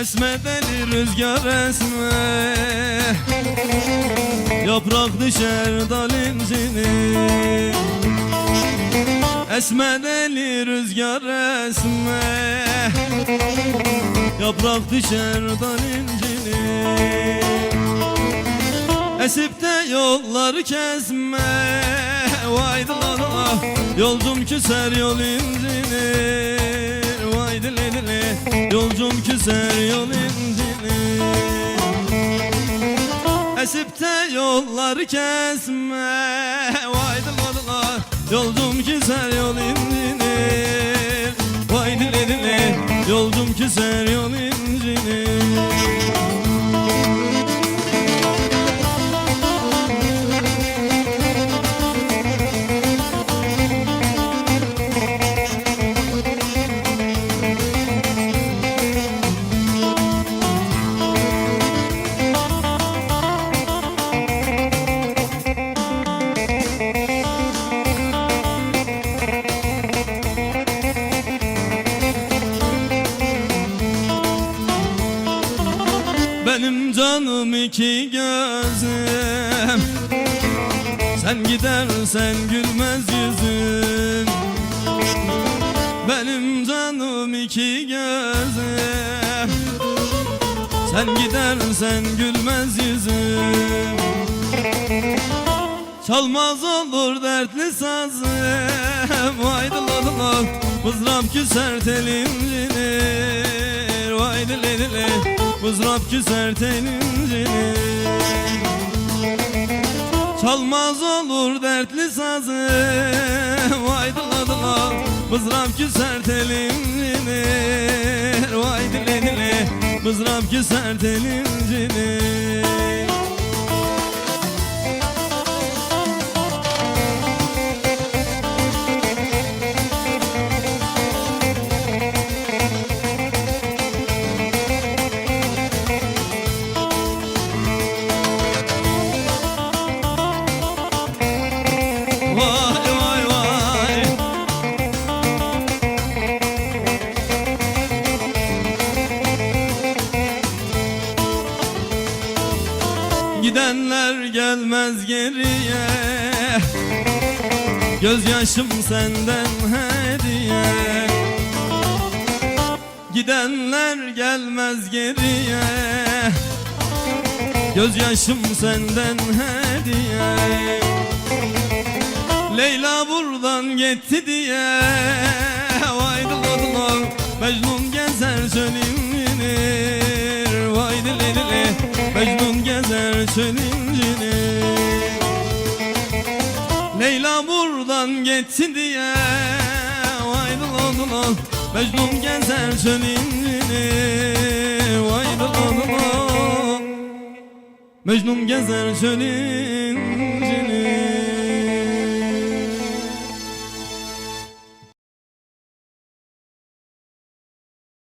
Esme deli rüzgar esme. Yaprak düşer dal incini Esme deli rüzgar esme. Yaprak düşer dal incini Esip de yolları kesme. Vay dilala Yolcum küser yol incinir Dile dile Yolcum küser yol incinir Esip de yolları kesme Vay dilala Yolcum küser yol incinir Vay dile dile Yolcum küser yol incinir canım iki gözüm. Sen gidersen gülmez yüzüm. Benim canım iki gözüm. Sen gidersen gülmez yüzüm. Çalmaz olur dertli sazım. Vay dıladıla Mızrap küser telincinir Vay dile Mızrap küser telincinir Çalmaz olur dertli sazım Vay dıladıla Mızrap küser telincinir Vay dile dile Mızrap küser telincinir Gidenler gelmez geriye. Gözyaşım senden hediye. Gidenler gelmez geriye. Gözyaşım senden hediye. Leyla buradan gitti diye Gezer çölünür Leyla buradan gitti diye Vay dıladıla Mecnun gezer çölünür Vay dıladıla Mecnun gezer çölünür